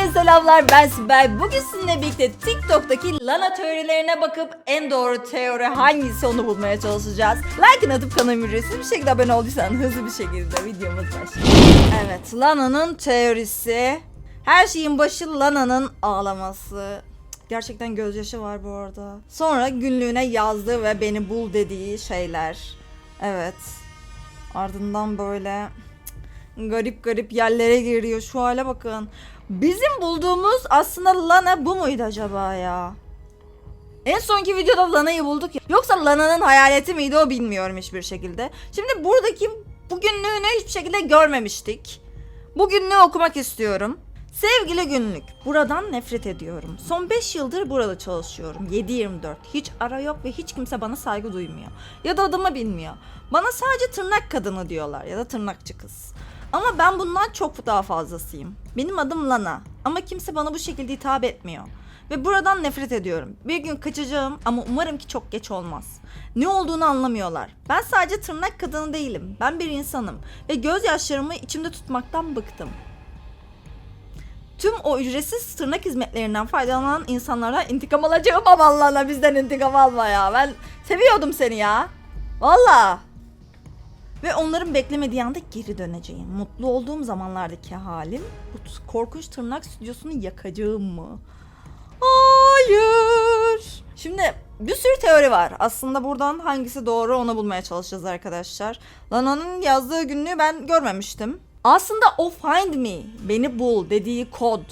Herkese selamlar ben Sibel. Bugün sizinle birlikte TikTok'taki Lana teorilerine bakıp en doğru teori hangisi onu bulmaya çalışacağız. Like atıp kanalıma ücretsiz bir şekilde abone olduysan hızlı bir şekilde videomuz başlıyor. Evet Lana'nın teorisi. Her şeyin başı Lana'nın ağlaması. Gerçekten gözyaşı var bu arada. Sonra günlüğüne yazdığı ve beni bul dediği şeyler. Evet. Ardından böyle garip garip yerlere giriyor. Şu hale bakın. Bizim bulduğumuz aslında Lana bu muydu acaba ya? En sonki videoda Lana'yı bulduk. Yoksa Lana'nın hayaleti miydi o bilmiyorum hiçbir şekilde. Şimdi buradaki bu günlüğünü hiçbir şekilde görmemiştik. Bu günlüğü okumak istiyorum. Sevgili günlük, buradan nefret ediyorum. Son 5 yıldır burada çalışıyorum. 7-24. Hiç ara yok ve hiç kimse bana saygı duymuyor. Ya da adımı bilmiyor. Bana sadece tırnak kadını diyorlar ya da tırnakçı kız. Ama ben bundan çok daha fazlasıyım. Benim adım Lana ama kimse bana bu şekilde hitap etmiyor. Ve buradan nefret ediyorum. Bir gün kaçacağım ama umarım ki çok geç olmaz. Ne olduğunu anlamıyorlar. Ben sadece tırnak kadını değilim. Ben bir insanım ve gözyaşlarımı içimde tutmaktan bıktım. Tüm o ücretsiz tırnak hizmetlerinden faydalanan insanlara intikam alacağım ama Allah'ına bizden intikam alma ya. Ben seviyordum seni ya. Valla. Ve onların beklemediği anda geri döneceğim. Mutlu olduğum zamanlardaki halim bu korkunç tırnak stüdyosunu yakacağım mı? Hayır. Şimdi bir sürü teori var. Aslında buradan hangisi doğru onu bulmaya çalışacağız arkadaşlar. Lana'nın yazdığı günlüğü ben görmemiştim. Aslında o find me, beni bul dediği kod.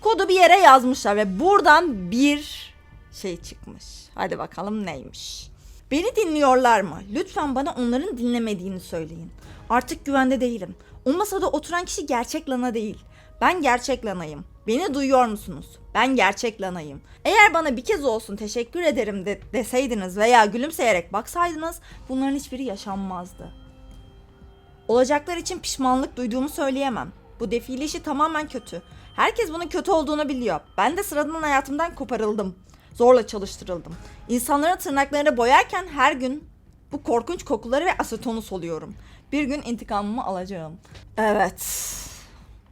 Kodu bir yere yazmışlar ve buradan bir şey çıkmış. Hadi bakalım neymiş. Beni dinliyorlar mı? Lütfen bana onların dinlemediğini söyleyin. Artık güvende değilim. O masada oturan kişi gerçek Lana değil. Ben gerçek Lana'yım. Beni duyuyor musunuz? Ben gerçek Lana'yım. Eğer bana bir kez olsun teşekkür ederim de deseydiniz veya gülümseyerek baksaydınız bunların hiçbiri yaşanmazdı. Olacaklar için pişmanlık duyduğumu söyleyemem. Bu defile işi tamamen kötü. Herkes bunun kötü olduğunu biliyor. Ben de sıradan hayatımdan koparıldım. Zorla çalıştırıldım. İnsanların tırnaklarını boyarken her gün bu korkunç kokuları ve asetonu soluyorum. Bir gün intikamımı alacağım. Evet.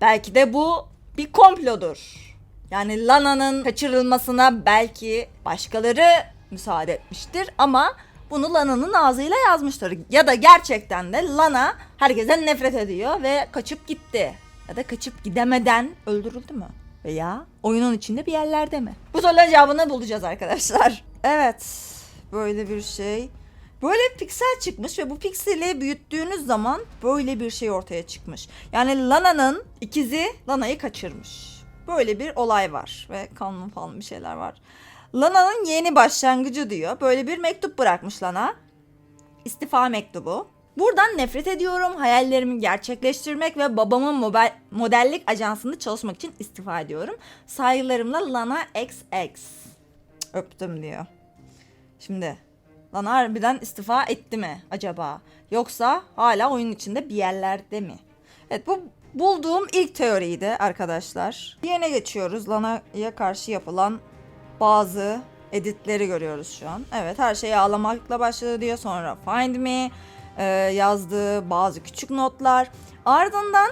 Belki de bu bir komplodur. Yani Lana'nın kaçırılmasına belki başkaları müsaade etmiştir ama bunu Lana'nın ağzıyla yazmıştır. Ya da gerçekten de Lana herkesten nefret ediyor ve kaçıp gitti. Ya da kaçıp gidemeden öldürüldü mü? Veya oyunun içinde bir yerlerde mi? Bu soruların cevabını bulacağız arkadaşlar. Evet. Böyle bir şey. Böyle bir piksel çıkmış ve bu pikseli büyüttüğünüz zaman böyle bir şey ortaya çıkmış. Yani Lana'nın ikizi Lana'yı kaçırmış. Böyle bir olay var ve kanun falan bir şeyler var. Lana'nın yeni başlangıcı diyor. Böyle bir mektup bırakmış Lana. İstifa mektubu. Buradan nefret ediyorum. Hayallerimi gerçekleştirmek ve babamın mobil, modellik ajansında çalışmak için istifa ediyorum. Saygılarımla Lana XX. Öptüm diyor. Şimdi Lana harbiden istifa etti mi acaba? Yoksa hala oyun içinde bir yerlerde mi? Evet bu bulduğum ilk teoriydi arkadaşlar. Diğerine geçiyoruz. Lana'ya karşı yapılan bazı editleri görüyoruz şu an. Evet her şey ağlamakla başladı diyor. Sonra find me e, yazdığı bazı küçük notlar. Ardından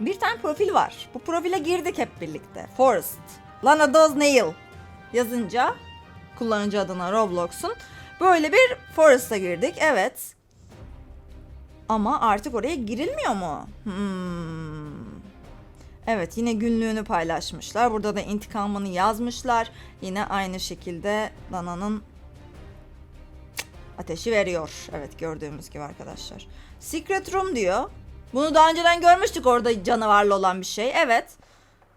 bir tane profil var. Bu profile girdik hep birlikte. Forest. Lana does nail yazınca kullanıcı adına Roblox'un böyle bir Forest'a girdik. Evet. Ama artık oraya girilmiyor mu? Hmm. Evet yine günlüğünü paylaşmışlar. Burada da intikamını yazmışlar. Yine aynı şekilde Lana'nın ateşi veriyor. Evet gördüğümüz gibi arkadaşlar. Secret Room diyor. Bunu daha önceden görmüştük orada canavarlı olan bir şey. Evet.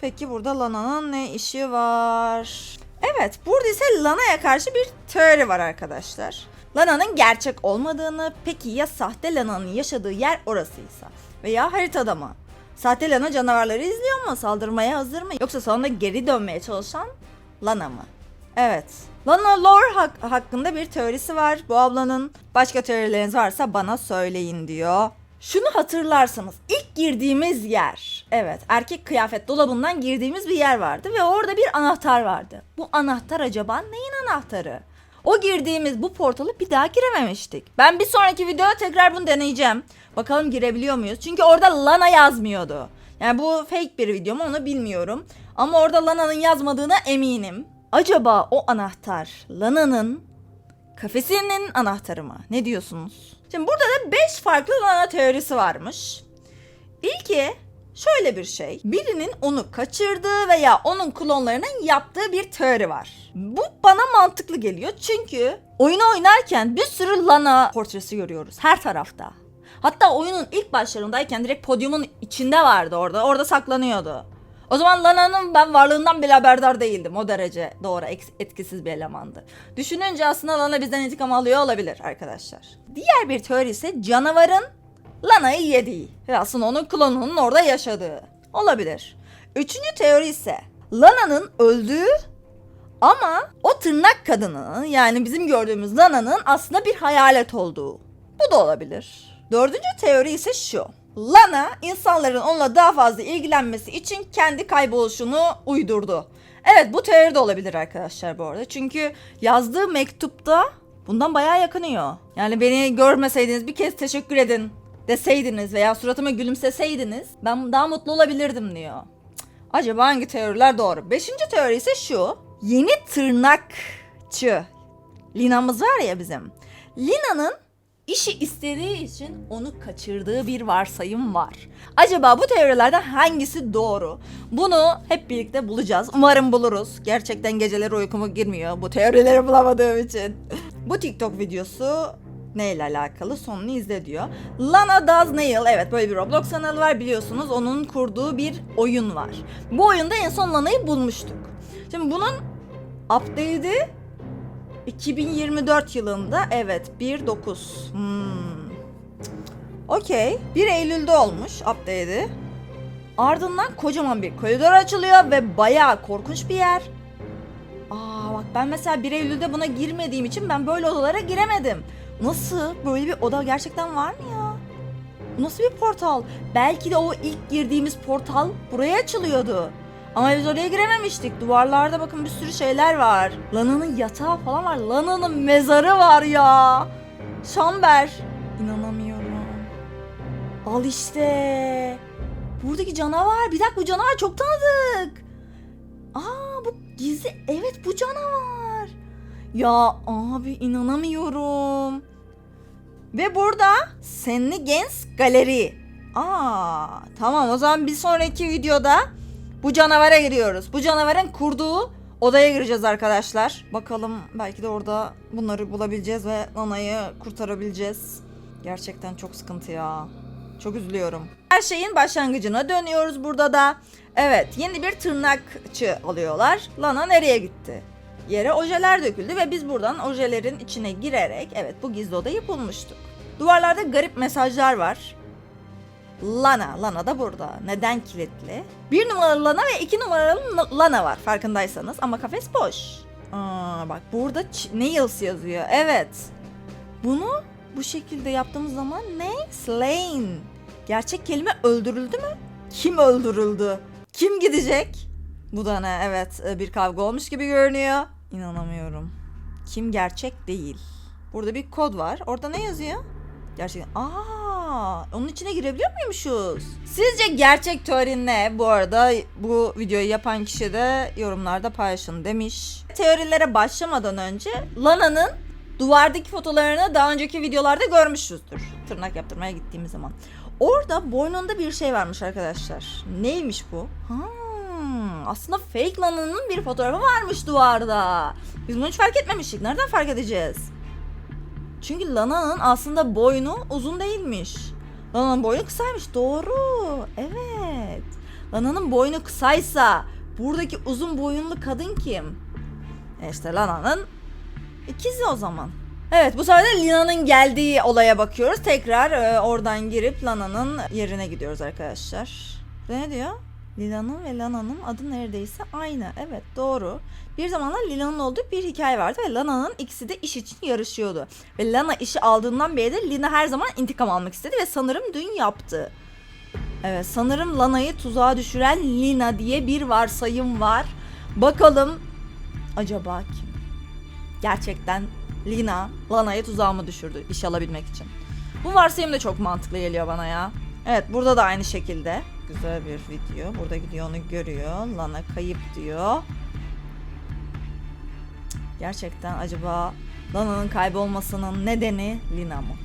Peki burada Lana'nın ne işi var? Evet burada ise Lana'ya karşı bir teori var arkadaşlar. Lana'nın gerçek olmadığını, peki ya sahte Lana'nın yaşadığı yer orasıysa? Veya haritada mı? Sahte Lana canavarları izliyor mu? Saldırmaya hazır mı? Yoksa sonunda geri dönmeye çalışan Lana mı? Evet. Lana Lore hak- hakkında bir teorisi var bu ablanın. Başka teorileriniz varsa bana söyleyin diyor. Şunu hatırlarsanız ilk girdiğimiz yer. Evet erkek kıyafet dolabından girdiğimiz bir yer vardı ve orada bir anahtar vardı. Bu anahtar acaba neyin anahtarı? O girdiğimiz bu portalı bir daha girememiştik. Ben bir sonraki videoda tekrar bunu deneyeceğim. Bakalım girebiliyor muyuz? Çünkü orada Lana yazmıyordu. Yani bu fake bir video mu onu bilmiyorum. Ama orada Lana'nın yazmadığına eminim. Acaba o anahtar Lana'nın kafesinin anahtarı mı? Ne diyorsunuz? Şimdi burada da 5 farklı Lana teorisi varmış. İlki şöyle bir şey. Birinin onu kaçırdığı veya onun klonlarının yaptığı bir teori var. Bu bana mantıklı geliyor çünkü oyunu oynarken bir sürü Lana portresi görüyoruz her tarafta. Hatta oyunun ilk başlarındayken direkt podyumun içinde vardı orada. Orada saklanıyordu. O zaman Lana'nın ben varlığından bile haberdar değildim. O derece doğru etkisiz bir elemandı. Düşününce aslında Lana bizden intikam alıyor olabilir arkadaşlar. Diğer bir teori ise canavarın Lana'yı yediği ve aslında onun klonunun orada yaşadığı. Olabilir. Üçüncü teori ise Lana'nın öldüğü ama o tırnak kadının yani bizim gördüğümüz Lana'nın aslında bir hayalet olduğu. Bu da olabilir. Dördüncü teori ise şu. Lana insanların onunla daha fazla ilgilenmesi için kendi kayboluşunu uydurdu. Evet bu teori de olabilir arkadaşlar bu arada. Çünkü yazdığı mektupta bundan bayağı yakınıyor. Yani beni görmeseydiniz bir kez teşekkür edin deseydiniz veya suratıma gülümseseydiniz ben daha mutlu olabilirdim diyor. Acaba hangi teoriler doğru? Beşinci teori ise şu. Yeni tırnakçı Lina'mız var ya bizim. Lina'nın işi istediği için onu kaçırdığı bir varsayım var. Acaba bu teorilerden hangisi doğru? Bunu hep birlikte bulacağız. Umarım buluruz. Gerçekten geceleri uykuma girmiyor bu teorileri bulamadığım için. bu TikTok videosu neyle alakalı sonunu izle diyor. Lana Does Nail evet böyle bir Roblox kanalı var biliyorsunuz onun kurduğu bir oyun var. Bu oyunda en son Lana'yı bulmuştuk. Şimdi bunun update'i 2024 yılında evet 1.9 hmm. Okey 1 Eylül'de olmuş update'i. Ardından kocaman bir koridor açılıyor ve bayağı korkunç bir yer. Aa bak ben mesela 1 Eylül'de buna girmediğim için ben böyle odalara giremedim. Nasıl? Böyle bir oda gerçekten var mı ya? Nasıl bir portal? Belki de o ilk girdiğimiz portal buraya açılıyordu. Ama biz oraya girememiştik. Duvarlarda bakın bir sürü şeyler var. Lana'nın yatağı falan var. Lana'nın mezarı var ya. Şamber. İnanamıyorum. Al işte. Buradaki canavar. Bir dakika bu canavar çok tanıdık. Aa bu gizli. Evet bu canavar. Ya abi inanamıyorum. Ve burada Sennigens Galeri. Aa tamam o zaman bir sonraki videoda bu canavara giriyoruz. Bu canavarın kurduğu odaya gireceğiz arkadaşlar. Bakalım belki de orada bunları bulabileceğiz ve Nana'yı kurtarabileceğiz. Gerçekten çok sıkıntı ya. Çok üzülüyorum. Her şeyin başlangıcına dönüyoruz burada da. Evet yeni bir tırnakçı alıyorlar. Lana nereye gitti? Yere ojeler döküldü ve biz buradan ojelerin içine girerek evet bu gizli odayı bulmuştuk. Duvarlarda garip mesajlar var. Lana, Lana da burada. Neden kilitli? Bir numaralı Lana ve iki numaralı Lana var farkındaysanız ama kafes boş. Aa, bak burada Nails yazıyor. Evet. Bunu bu şekilde yaptığımız zaman ne? Slain. Gerçek kelime öldürüldü mü? Kim öldürüldü? Kim gidecek? Bu da ne? Evet e, bir kavga olmuş gibi görünüyor. İnanamıyorum. Kim gerçek değil. Burada bir kod var. Orada ne yazıyor? Gerçekten. Aa, onun içine girebiliyor muymuşuz? Sizce gerçek teori ne? Bu arada bu videoyu yapan kişi de yorumlarda paylaşın demiş. Teorilere başlamadan önce Lana'nın duvardaki fotolarını daha önceki videolarda görmüşüzdür. Tırnak yaptırmaya gittiğimiz zaman. Orada boynunda bir şey varmış arkadaşlar. Neymiş bu? Ha, aslında fake Lana'nın bir fotoğrafı varmış duvarda. Biz bunu hiç fark etmemiştik. Nereden fark edeceğiz? Çünkü Lana'nın aslında boynu uzun değilmiş. Lana'nın boynu kısaymış. Doğru. Evet. Lana'nın boynu kısaysa buradaki uzun boyunlu kadın kim? E İşte Lana'nın ikizi o zaman. Evet bu sefer de Lina'nın geldiği olaya bakıyoruz. Tekrar e, oradan girip Lana'nın yerine gidiyoruz arkadaşlar. Burada Ne diyor? Lina'nın ve Lana'nın adı neredeyse aynı. Evet doğru. Bir zamanlar Lina'nın olduğu bir hikaye vardı ve Lana'nın ikisi de iş için yarışıyordu. Ve Lana işi aldığından beri de Lina her zaman intikam almak istedi ve sanırım dün yaptı. Evet sanırım Lana'yı tuzağa düşüren Lina diye bir varsayım var. Bakalım acaba kim? Gerçekten Lina Lana'yı tuzağa mı düşürdü iş alabilmek için? Bu varsayım da çok mantıklı geliyor bana ya. Evet burada da aynı şekilde. Güzel bir video. Burada gidiyor onu görüyor. Lana kayıp diyor. Gerçekten acaba Lana'nın kaybolmasının nedeni Lina mı?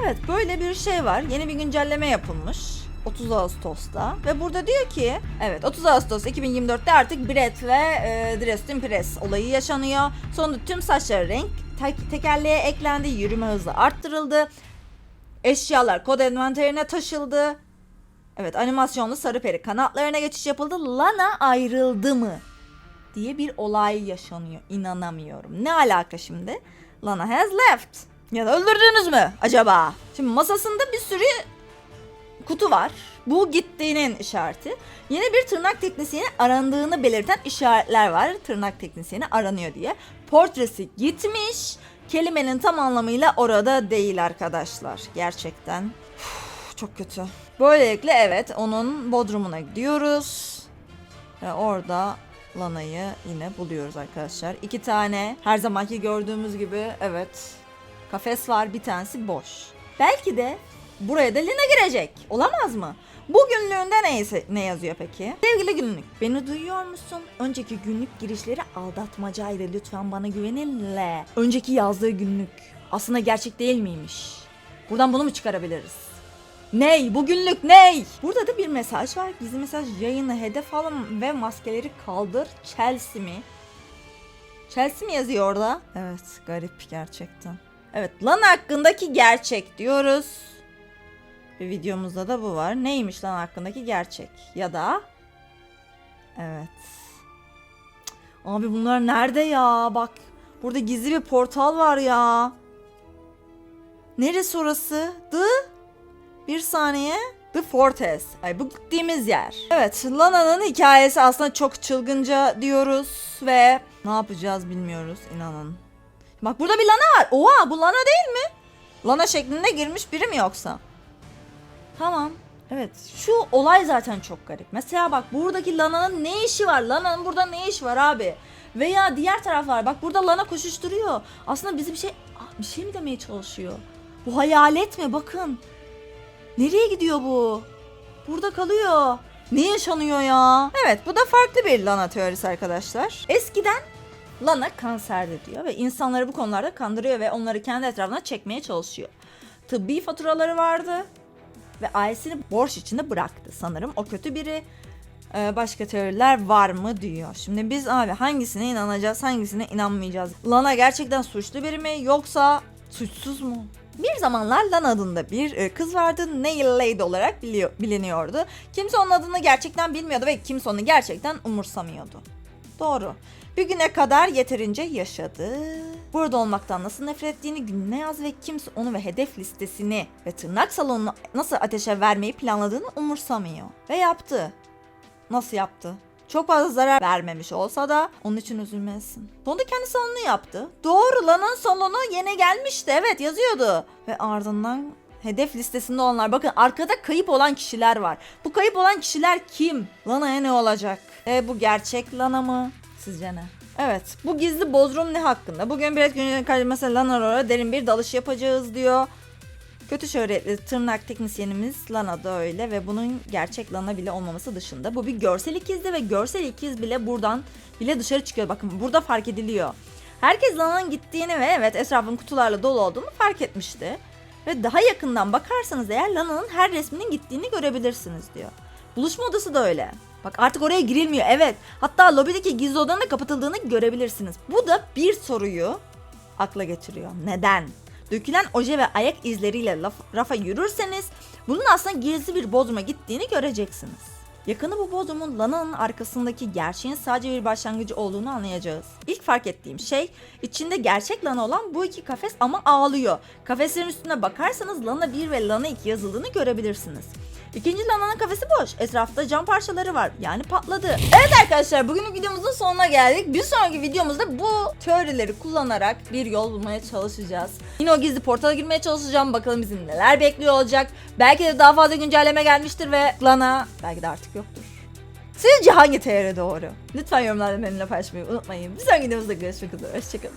Evet böyle bir şey var. Yeni bir güncelleme yapılmış. 30 Ağustos'ta ve burada diyor ki evet 30 Ağustos 2024'te artık Brett ve e, Dresden Press olayı yaşanıyor. Sonunda tüm saçları renk tek- tekerleğe eklendi, yürüme hızı arttırıldı. Eşyalar kod envanterine taşıldı. Evet animasyonlu sarı peri kanatlarına geçiş yapıldı. Lana ayrıldı mı? diye bir olay yaşanıyor. İnanamıyorum. Ne alaka şimdi? Lana has left. Ya da öldürdünüz mü acaba? Şimdi masasında bir sürü kutu var. Bu gittiğinin işareti. Yeni bir tırnak teknisyeni arandığını belirten işaretler var. Tırnak teknisyeni aranıyor diye. Portresi gitmiş. Kelimenin tam anlamıyla orada değil arkadaşlar. Gerçekten. Çok kötü. Böylelikle evet onun bodrumuna gidiyoruz. Ve orada Lana'yı yine buluyoruz arkadaşlar. İki tane her zamanki gördüğümüz gibi evet kafes var bir tanesi boş. Belki de buraya da Lina girecek. Olamaz mı? Bu günlüğünde neyse, ne yazıyor peki? Sevgili günlük, beni duyuyor musun? Önceki günlük girişleri aldatmacaydı. Lütfen bana güveninle. Önceki yazdığı günlük aslında gerçek değil miymiş? Buradan bunu mu çıkarabiliriz? Ney? Bugünlük ney? Burada da bir mesaj var. Gizli mesaj yayını hedef alın ve maskeleri kaldır. Chelsea mi? Chelsea mi yazıyor orada? Evet garip gerçekten. Evet lan hakkındaki gerçek diyoruz. Bir videomuzda da bu var. Neymiş lan hakkındaki gerçek? Ya da Evet. Abi bunlar nerede ya? Bak burada gizli bir portal var ya. Neresi orası? The bir saniye. The Fortress. Ay bu gittiğimiz yer. Evet Lana'nın hikayesi aslında çok çılgınca diyoruz ve ne yapacağız bilmiyoruz inanın. Bak burada bir Lana var. Oha bu Lana değil mi? Lana şeklinde girmiş biri mi yoksa? Tamam. Evet şu olay zaten çok garip. Mesela bak buradaki Lana'nın ne işi var? Lana'nın burada ne işi var abi? Veya diğer taraflar bak burada Lana koşuşturuyor. Aslında bizi bir şey bir şey mi demeye çalışıyor? Bu hayalet mi? Bakın. Nereye gidiyor bu? Burada kalıyor. Ne yaşanıyor ya? Evet bu da farklı bir Lana teorisi arkadaşlar. Eskiden Lana kanserdi diyor ve insanları bu konularda kandırıyor ve onları kendi etrafına çekmeye çalışıyor. Tıbbi faturaları vardı ve ailesini borç içinde bıraktı. Sanırım o kötü biri. Ee, başka teoriler var mı diyor. Şimdi biz abi hangisine inanacağız, hangisine inanmayacağız? Lana gerçekten suçlu biri mi yoksa suçsuz mu? Bir zamanlar Lan adında bir e, kız vardı. Nail Lady olarak biliyor, biliniyordu. Kimse onun adını gerçekten bilmiyordu ve kimse onu gerçekten umursamıyordu. Doğru. Bir güne kadar yeterince yaşadı. Burada olmaktan nasıl nefret ettiğini gününe yaz ve kimse onu ve hedef listesini ve tırnak salonunu nasıl ateşe vermeyi planladığını umursamıyor. Ve yaptı. Nasıl yaptı? Çok fazla zarar vermemiş olsa da onun için üzülmesin. Sonunda kendi salonunu yaptı. Doğru Lana'nın salonu yeni gelmişti. Evet yazıyordu. Ve ardından hedef listesinde olanlar. Bakın arkada kayıp olan kişiler var. Bu kayıp olan kişiler kim? Lana'ya ne olacak? E bu gerçek Lana mı? Sizce ne? Evet bu gizli bozrum ne hakkında? Bugün bir etkinliğe mesela Lana Aurora derin bir dalış yapacağız diyor. Kötü şöhretli tırnak teknisyenimiz Lana da öyle ve bunun gerçek Lana bile olmaması dışında. Bu bir görsel ikizdi ve görsel ikiz bile buradan bile dışarı çıkıyor. Bakın burada fark ediliyor. Herkes Lana'nın gittiğini ve evet etrafın kutularla dolu olduğunu fark etmişti. Ve daha yakından bakarsanız eğer Lana'nın her resminin gittiğini görebilirsiniz diyor. Buluşma odası da öyle. Bak artık oraya girilmiyor evet. Hatta lobideki gizli odanın da kapatıldığını görebilirsiniz. Bu da bir soruyu akla getiriyor. Neden? Dökülen oje ve ayak izleriyle rafa yürürseniz bunun aslında gizli bir bodruma gittiğini göreceksiniz. Yakını bu bodrumun Lana'nın arkasındaki gerçeğin sadece bir başlangıcı olduğunu anlayacağız. İlk fark ettiğim şey içinde gerçek Lana olan bu iki kafes ama ağlıyor. Kafeslerin üstüne bakarsanız Lana 1 ve Lana 2 yazıldığını görebilirsiniz. İkinci Lana'nın kafesi boş. Etrafta cam parçaları var. Yani patladı. Evet arkadaşlar bugünün videomuzun sonuna geldik. Bir sonraki videomuzda bu teorileri kullanarak bir yol bulmaya çalışacağız. Yine o gizli portala girmeye çalışacağım. Bakalım bizi neler bekliyor olacak. Belki de daha fazla güncelleme gelmiştir ve Lana belki de artık yoktur. Sizce hangi teori doğru? Lütfen yorumlarda benimle paylaşmayı unutmayın. Bir sonraki videomuzda görüşmek üzere. Hoşçakalın.